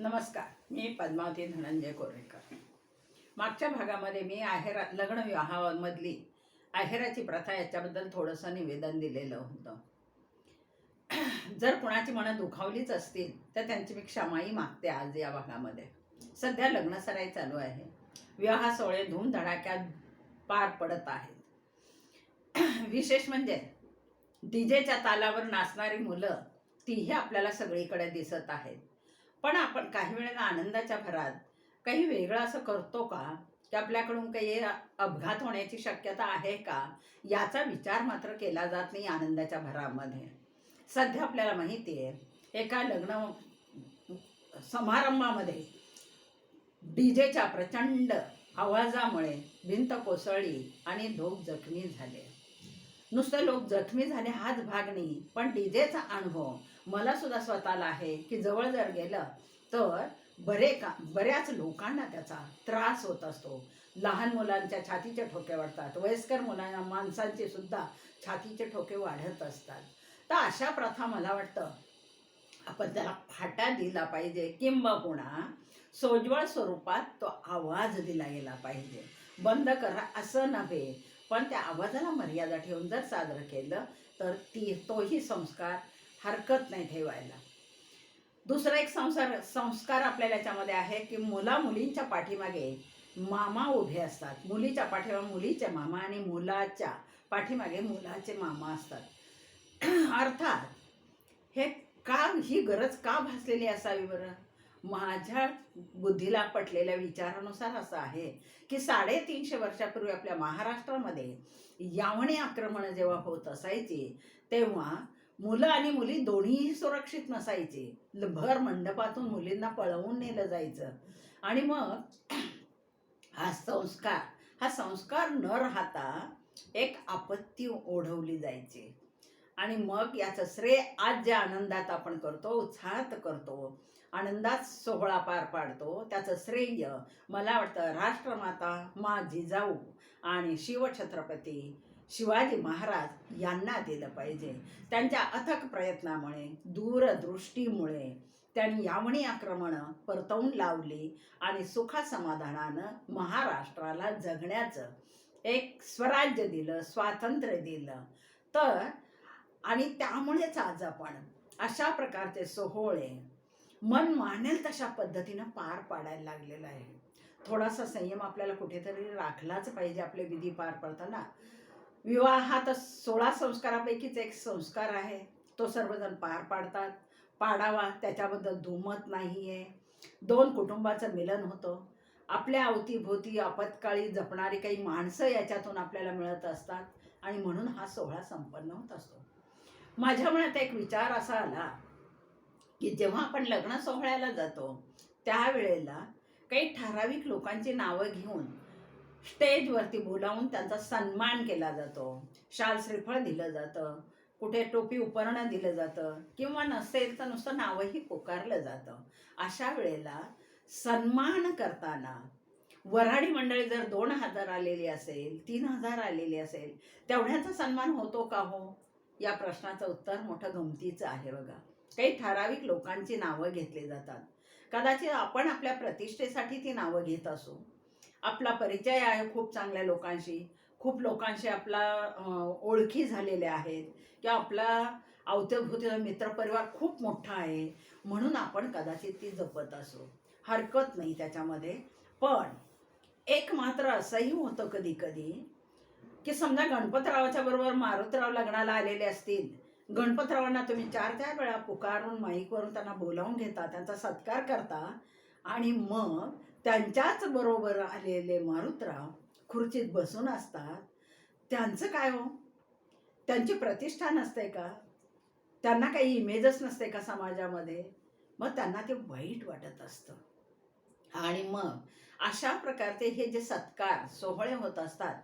नमस्कार मी पद्मावती धनंजय कोरेकर मागच्या भागामध्ये मी आहेरा लग्न विवाहामधली आहेराची प्रथा याच्याबद्दल थोडंसं निवेदन दिलेलं होतं. जर कुणाची मनं दुखावलीच असतील तर त्यांची मी क्षमाही मागते आज या भागामध्ये. सध्या लग्नसराई चालू आहे. विवाह सोहळे धूमधडाक्यात पार पडत आहेत. विशेष म्हणजे डीजेच्या तालावर नाचणारी मुलं तीही आपल्याला सगळीकडे दिसत आहेत. पण आपण काही वेळेला आनंदाच्या भरात काही वेगळं असं करतो का? की आपल्याकडून काही अपघात होण्याची शक्यता आहे का? याचा विचार मात्र केला जात नाही आनंदाच्या भरामध्ये. सध्या आपल्याला माहिती आहे एका लग्न समारंभामध्ये डीजेच्या प्रचंड आवाजामुळे भिंत कोसळली आणि लोक जखमी झाले. नुसतं लोक जखमी झाले हाच भाग नाही पण डीजेचा अनुभव मला सुद्धा स्वतःला आहे की जवळ जर गेलं तर बरे का बऱ्याच लोकांना त्याचा त्रास होत असतो. लहान मुलांच्या छातीचे ठोके वाढतात. वयस्कर मुलांना माणसांचे सुद्धा छातीचे ठोके वाढत असतात. तर अशा प्रथा मला वाटतं आपण त्याला फाटा दिला पाहिजे. किंबहुना सोज्वळ स्वरूपात तो आवाज दिला गेला पाहिजे. बंद करा असं नव्हे पण त्या आवाजाला मर्यादा ठेवून जर साजरं केलं तर ती तोही संस्कार हरकत नाही ठेवायला. दुसरा एक संसार संस्कार आपल्याला याच्यामध्ये आहे की मुला मुलींच्या पाठीमागे मामा उभे असतात. मुलीच्या पाठीमागे मुलीच्या मामा आणि मुलाच्या पाठीमागे मुलाचे मामा असतात. अर्थात हे का ही गरज का भासलेली असावी बरं? माझ्या बुद्धीला पटलेल्या विचारानुसार असं आहे की साडेतीनशे वर्षापूर्वी आपल्या महाराष्ट्रामध्ये यावणी आक्रमणं जेव्हा होत असायची तेव्हा मुलं आणि मुली दोन्हीही सुरक्षित नसायची. भर मंडपातून मुलींना पळवून नेलं जायचं. आणि मग हा संस्कार हा संस्कार न राहता एक आपत्ती ओढवली जायची. आणि मग याचं श्रेय आज ज्या आनंदात आपण करतो उत्साहात करतो आनंदात सोहळा पार पाडतो त्याचं श्रेय मला वाटतं राष्ट्रमाता मा जिजाऊ आणि शिवछत्रपती शिवाजी महाराज यांना दिलं पाहिजे. त्यांच्या अथक प्रयत्नामुळे दूरदृष्टीमुळे त्यांनी यावणी आक्रमणं परतवून लावली आणि सुखासमाधानानं महाराष्ट्राला जगण्याचं एक स्वराज्य दिलं स्वातंत्र्य दिलं. तर आणि त्यामुळेच आज आपण अशा प्रकारचे सोहळे मन मानेल तशा पद्धतीनं पार पाडायला लागलेलं आहे. थोडासा संयम आपल्याला कुठेतरी राखलाच पाहिजे आपले विधी पार पडताना. विवाह हा तर सोळा संस्कारापैकीच एक संस्कार आहे. तो सर्वजण पार पाडतात. पाडावा त्याच्याबद्दल दुमत नाही आहे दोन कुटुंबाचं मिलन होतं. आपल्या अवतीभोवती आपत्काळी जपणारी काही माणसं याच्यातून आपल्याला मिळत असतात आणि म्हणून हा सोहळा संपन्न होत असतो. माझ्या मनात एक विचार असा आला की जेव्हा आपण लग्न सोहळ्याला जातो त्यावेळेला काही ठराविक लोकांची नावं घेऊन स्टेजवरती बोलावून त्यांचा सन्मान केला जातो. शाल श्रीफळ दिलं जातं. कुठे टोपी उपरणं दिलं जातं. किंवा नसेल तर नुसतं नावही पुकारलं जातं. अशा वेळेला सन्मान करताना वऱ्हाडी मंडळी जर दोन हजार आलेली असेल तीन हजार आलेली असेल तेवढ्याचा सन्मान होतो का हो? या प्रश्नाचं उत्तर मोठं गमतीचं आहे बघा. काही ठराविक लोकांची नावं घेतली जातात. कदाचित आपण आपल्या प्रतिष्ठेसाठी ती नावं घेत असू. आपला परिचय आहे खूप चांगल्या लोकांशी. खूप लोकांशी आपला ओळखी झालेल्या आहेत. किंवा आपला अवतीभोवतीचा मित्रपरिवार खूप मोठा आहे. म्हणून आपण कदाचित ती जपत असू. हरकत नाही त्याच्यामध्ये. पण एक मात्र असंही होतं कधी कधी की समजा गणपतरावाच्या बरोबर मारुतराव लग्नाला आलेले असतील. गणपतरावांना तुम्ही चार चार वेळा पुकारून माईकवरून त्यांना बोलावून घेता त्यांचा सत्कार करता आणि मग त्यांच्याच बरोबर आलेले मारुतराव खुर्चीत बसून असतात. त्यांचं काय हो? त्यांची प्रतिष्ठा नसते का? त्यांना काही इमेजच नसते का समाजामध्ये? मग त्यांना ते वाईट वाटत असतं. आणि मग अशा प्रकारचे हे जे सत्कार सोहळे होत असतात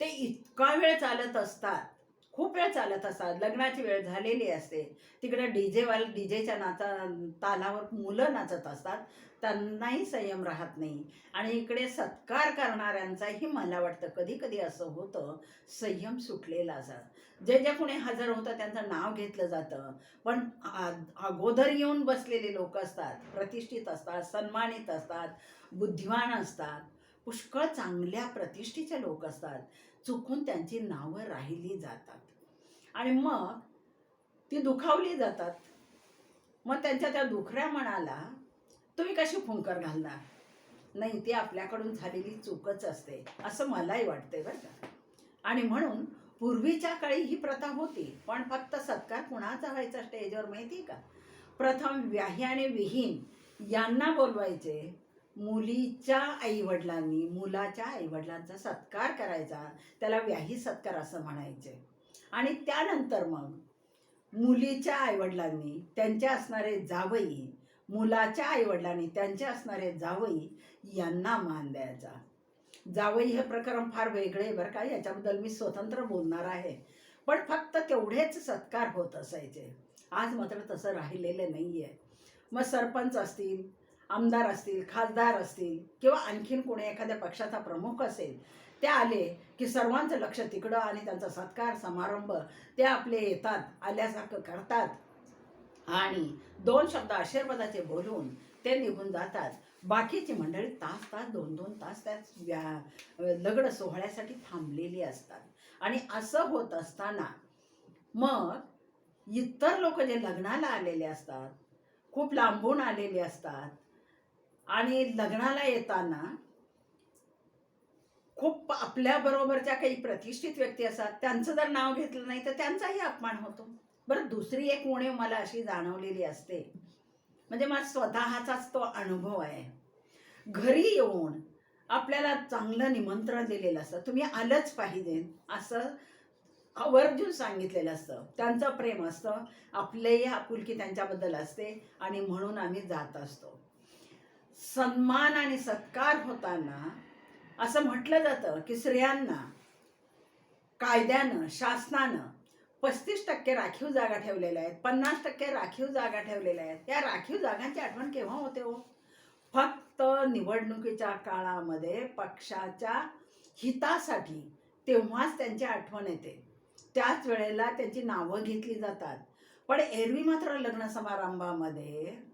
ते इतका वेळ चालत असतात. खूप वेळ चालत असतात. लग्नाची वेळ झालेली असते. तिकडे डीजेवाल डीजेच्या नाचा तालावर मुलं नाचत असतात. त्यांनाही संयम राहत नाही. आणि इकडे सत्कार करणाऱ्यांचाही मला वाटतं कधी कधी असं होतं संयम सुटलेला असा जे जे कुणी हजर होतं त्यांचं नाव घेतलं जातं. पण अगोदर येऊन बसलेले लोक असतात प्रतिष्ठित असतात सन्मानित असतात बुद्धिमान असतात. पुष्कळ चांगल्या प्रतिष्ठेचे लोक असतात. चुकून त्यांची नावं राहिली जातात. आणि मग ती दुखावली जातात. मग त्यांच्या त्या दुखऱ्या मनाला तुम्ही कशी फुंकर घालणार? नाही ती आपल्याकडून झालेली चूकच असते. असं मलाही वाटतंय बरं का. आणि म्हणून पूर्वीच्या काळी ही प्रथा होती पण फक्त सत्कार कुणाचा व्हायचा स्टेजवर माहिती का? प्रथम व्याही आणि विहीन यांना बोलवायचे मुलीच्या आईवडिलांनी मुलाच्या आईवडिलांचा सत्कार करायचा त्याला व्याही सत्कार असं म्हणायचे. आणि त्यानंतर मग मुलीच्या आईवडिलांनी त्यांचे असणारे जावई मुलाच्या आईवडिलांनी त्यांचे असणारे जावई यांना मान द्यायचा. जावई हे प्रकरण फार वेगळे आहे बरं का याच्याबद्दल मी स्वतंत्र बोलणार आहे. पण फक्त तेवढेच सत्कार होत असायचे. आज मात्र तसं राहिलेलं नाही आहे मग सरपंच असतील आमदार असतील खासदार असतील किंवा आणखीन कोणी एखाद्या पक्षाचा प्रमुख असेल ते आले की सर्वांचं लक्ष तिकडं आणि त्यांचा सत्कार समारंभ ते आपले येतात आल्यासारखं करतात. आणि दोन शब्द आशीर्वादाचे बोलून ते निघून जातात. बाकीची मंडळी तास तास दोन दोन तास त्या व्या लग्न सोहळ्यासाठी थांबलेली असतात. आणि असं होत असताना मग इतर लोक जे लग्नाला आलेले असतात खूप लांबून आलेले असतात आणि लग्नाला येताना खूप आपल्याबरोबरच्या काही प्रतिष्ठित व्यक्ती असतात त्यांचं जर नाव घेतलं नाही तर त्यांचाही अपमान होतो. बरं दुसरी एक उणीव मला अशी जाणवलेली असते. म्हणजे माझा स्वतःचाच तो अनुभव आहे. घरी येऊन आपल्याला चांगलं निमंत्रण दिलेलं असतं. तुम्ही आलंच पाहिजे असं आवर्जून सांगितलेलं असतं. त्यांचं प्रेम असतं. आपलेही आपुलकी त्यांच्याबद्दल असते आणि म्हणून आम्ही जात असतो. सन्मान आणि सत्कार होताना असं म्हटलं जातं की स्त्रियांना कायद्यानं शासनानं पस्तीस टक्के राखीव जागा ठेवलेल्या आहेत पन्नास टक्के राखीव जागा ठेवलेल्या आहेत. या राखीव जागांची आठवण केव्हा होते हो? फक्त निवडणुकीच्या काळामध्ये पक्षाच्या हितासाठी तेव्हाच त्यांची आठवण येते. त्याच वेळेला त्यांची नावं घेतली जातात. पण एरवी मात्र लग्न समारंभामध्ये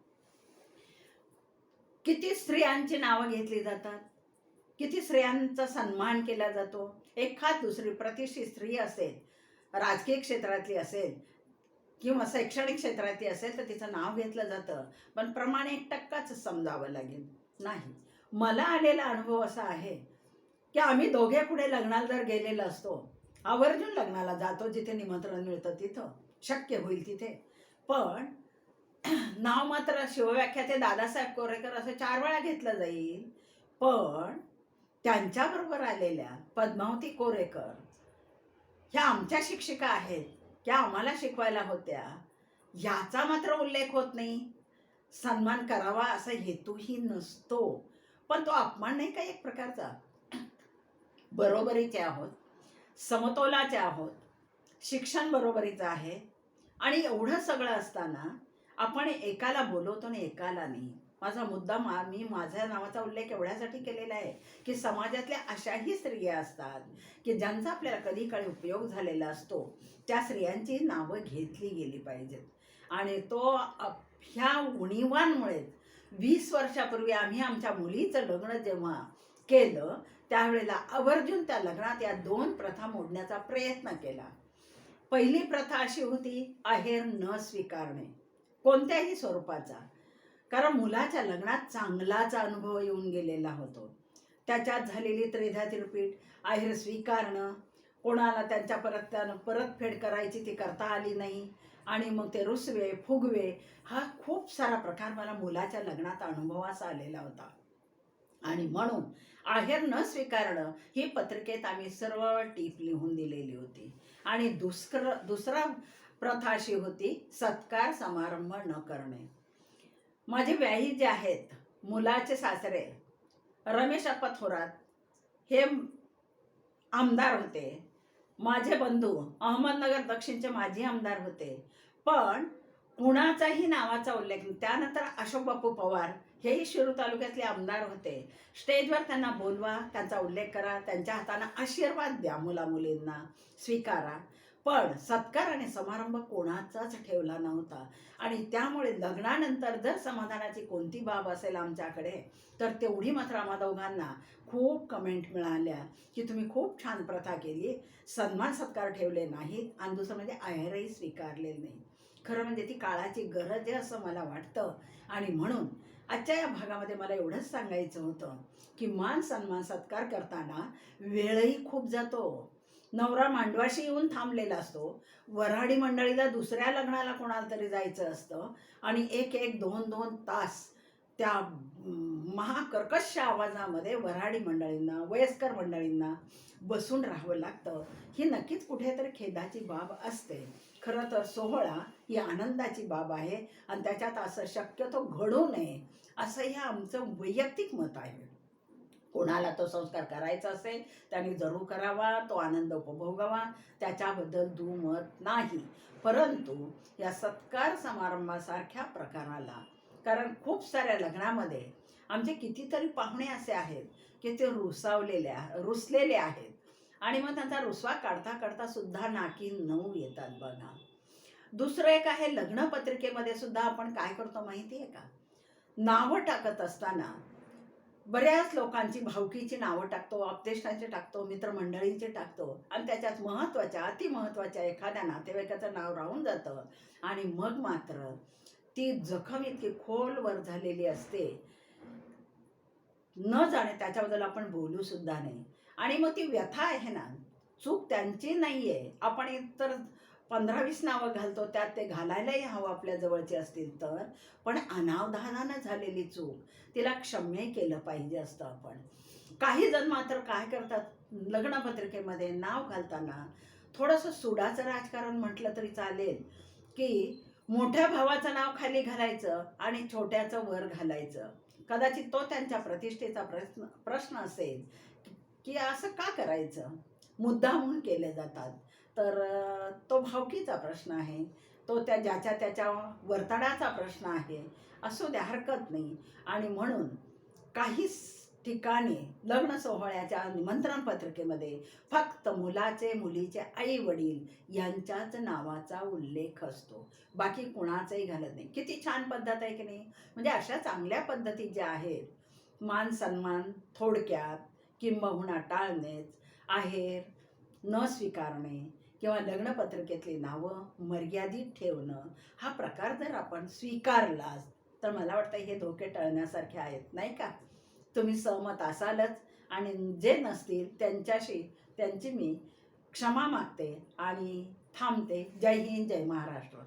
किती स्त्रियांची नावं घेतली जातात? किती स्त्रियांचा सन्मान केला जातो? एखाद दुसरी प्रतिष्ठित स्त्री असेल राजकीय क्षेत्रातली असेल किंवा शैक्षणिक क्षेत्रातली असेल तर तिचं नाव घेतलं जातं. पण प्रमाण एक टक्काच समजावं लागेल. नाही. मला आलेला अनुभव असा आहे की आम्ही दोघे पुढे लग्नाला जर गेलेलो असतो आवर्जून लग्नाला जातो जिथे निमंत्रण मिळतं तिथं. शक्य होईल तिथे. पण नाव मात्र शिवव्याख्याते दादासाहेब कोरेकर असं चार वेळा घेतलं जाईल. पण त्यांच्याबरोबर आलेल्या पद्मावती कोरेकर ह्या आमच्या शिक्षिका आहेत. त्या आम्हाला शिकवायला होत्या. याचा मात्र उल्लेख होत नाही. सन्मान करावा असा हेतूही नसतो. पण तो अपमान नाही का एक प्रकारचा? बरोबरीचे आहोत. समतोलाचे आहोत. शिक्षण बरोबरीचं आहे. आणि एवढं सगळं असताना आपण एकाला बोलवतो आणि एकाला नाही. माझा मुद्दा मा मी माझ्या नावाचा उल्लेख एवढ्यासाठी केलेला आहे की समाजातल्या अशाही स्त्रिया असतात की ज्यांचा आपल्याला कधी काळी उपयोग झालेला असतो त्या स्त्रियांची नावं घेतली गेली पाहिजेत. आणि तो ह्या उणीवांमुळेच वीस वर्षापूर्वी आम्ही आमच्या मुलीचं लग्न जेव्हा केलं त्यावेळेला आवर्जून त्या लग्नात या दोन प्रथा मोडण्याचा प्रयत्न केला. पहिली प्रथा अशी होती आहेर न स्वीकारणे. कोणत्याही स्वरूपाचा. कारण मुलाच्या लग्नात चांगलाच अनुभव येऊन गेलेला होतो. त्याच्यात झालेली त्रेधा तिरपीट आहेर स्वीकारणं कोणाला त्यांच्या परत त्यानं परतफेड करायची ती करता आली नाही आणि मग ते रुसवे फुगवे हा खूप सारा प्रकार मला मुलाच्या लग्नात अनुभवास आलेला होता. आणि म्हणून आहेर न स्वीकारणं ही पत्रिकेत आम्ही सर्व टीप लिहून दिलेली होती. आणि दुसरं दुसरा प्रथाशी होती. सत्कार समारंभ न करणे. माझे व्याही जे आहेत मुलाचे सासरे रमेश अप्पा थोरात हे आमदार होते. माझे बंधू अहमदनगर दक्षिणचे माजी आमदार होते. पण कुणाचाही नावाचा उल्लेख त्यानंतर अशोक बापू पवार हेही शिरूर तालुक्यातले आमदार होते. स्टेजवर त्यांना बोलवा त्यांचा उल्लेख करा त्यांच्या हाताने आशीर्वाद द्या मुलामुलींना. स्वीकारा. पण सत्कार आणि समारंभ कोणाचाच ठेवला नव्हता. आणि त्यामुळे लग्नानंतर जर समाधानाची कोणती बाब असेल आमच्याकडे तर तेवढी मात्र आम्हा दोघांना खूप कमेंट मिळाल्या की तुम्ही खूप छान प्रथा केली. सन्मान सत्कार ठेवले नाहीत आणि दुसरं म्हणजे आहेरही स्वीकारले नाही खरं म्हणजे ती काळाची गरज आहे असं मला वाटतं. आणि म्हणून आजच्या या भागामध्ये मला एवढंच सांगायचं होतं की मान सन्मान सत्कार करताना वेळही खूप जातो. नवरा मांडवाशी येऊन थांबलेला असतो. वऱ्हाडी मंडळीला दुसऱ्या लग्नाला कोणाला तरी जायचं असतं. आणि एक एक दोन दोन तास त्या महाकर्कश आवाजामध्ये वऱ्हाडी मंडळींना वयस्कर मंडळींना बसून राहावं लागतं. ही नक्कीच कुठेतरी खेदाची बाब असते. खरं तर सोहळा ही आनंदाची बाब आहे. आणि त्याच्यात असं शक्यतो घडू नये असं हे आमचं वैयक्तिक मत आहे. कोणाला तो संस्कार करायचा असेल त्याने जरूर करावा तो आनंद उपभोगावा त्याच्याबद्दल दुमत नाही. परंतु या सत्कार समारंभासारख्या प्रकाराला कारण खूप साऱ्या लग्नामध्ये आमचे कितीतरी पाहुणे असे आहेत की ते रुसावलेले रुसलेले आहेत. आणि मग त्यांचा रुसवा काढता काढता सुद्धा नाकी नऊ येतात बघा. दुसरं एक आहे लग्नपत्रिकेमध्ये सुद्धा आपण काय करतो माहिती आहे का? नावं टाकत असताना बऱ्याच लोकांची भावकीची नावं टाकतो अपतेष्टांची टाकतो मित्रमंडळींचे टाकतो. आणि त्याच्यात महत्त्वाच्या अतिमहत्त्वाच्या एखाद्या नातेवाईकाचं नाव राहून जातं. आणि मग मात्र ती जखम इतकी खोलवर झालेली असते. न जाणे त्याच्याबद्दल आपण बोलूसुद्धा नाही. आणि मग ती व्यथा आहे ना चूक त्यांची नाही आहे आपण इतर पंधरा वीस नावं घालतो त्यात ते घालायलाही हवं आपल्या जवळचे असतील तर. पण अनावधानानं झालेली चूक तिला क्षम्य केलं पाहिजे असतं आपण. काही जण मात्र काय करतात लग्नपत्रिकेमध्ये नाव घालताना थोडंसं सुडाचं राजकारण म्हटलं तरी चालेल की मोठ्या भावाचं नाव खाली घालायचं आणि छोट्याचं वर घालायचं. कदाचित तो त्यांच्या प्रतिष्ठेचा प्रश्न प्रश्न असेल की असं का करायचं? मुद्दा म्हणून केले जातात. तर तो भावकीचा प्रश्न आहे. तो त्या ज्याच्या त्याच्या वर्तनाचा प्रश्न आहे असू द्या हरकत नाही. आणि म्हणून काही ठिकाणी लग्न सोहळ्याच्या निमंत्रण पत्रिकेमध्ये फक्त मुलाचे मुलीचे आई वडील यांच्याच नावाचा उल्लेख असतो. बाकी कुणाचंही घालत नाही. किती छान पद्धत आहे की नाही? म्हणजे अशा चांगल्या पद्धती ज्या आहेत मान सन्मान थोडक्यात किंबहुना टाळणेच आहेर. न स्वीकारणे किंवा लग्नपत्रिकेतली नावं मर्यादित ठेवणं हा प्रकार जर आपण स्वीकारला तर मला वाटतं हे धोके टळण्यासारखे आहेत नाही का? तुम्ही सहमत असालच आणि जे नसतील त्यांच्याशी त्यांची मी क्षमा मागते आणि थांबते. जय हिंद जय महाराष्ट्र.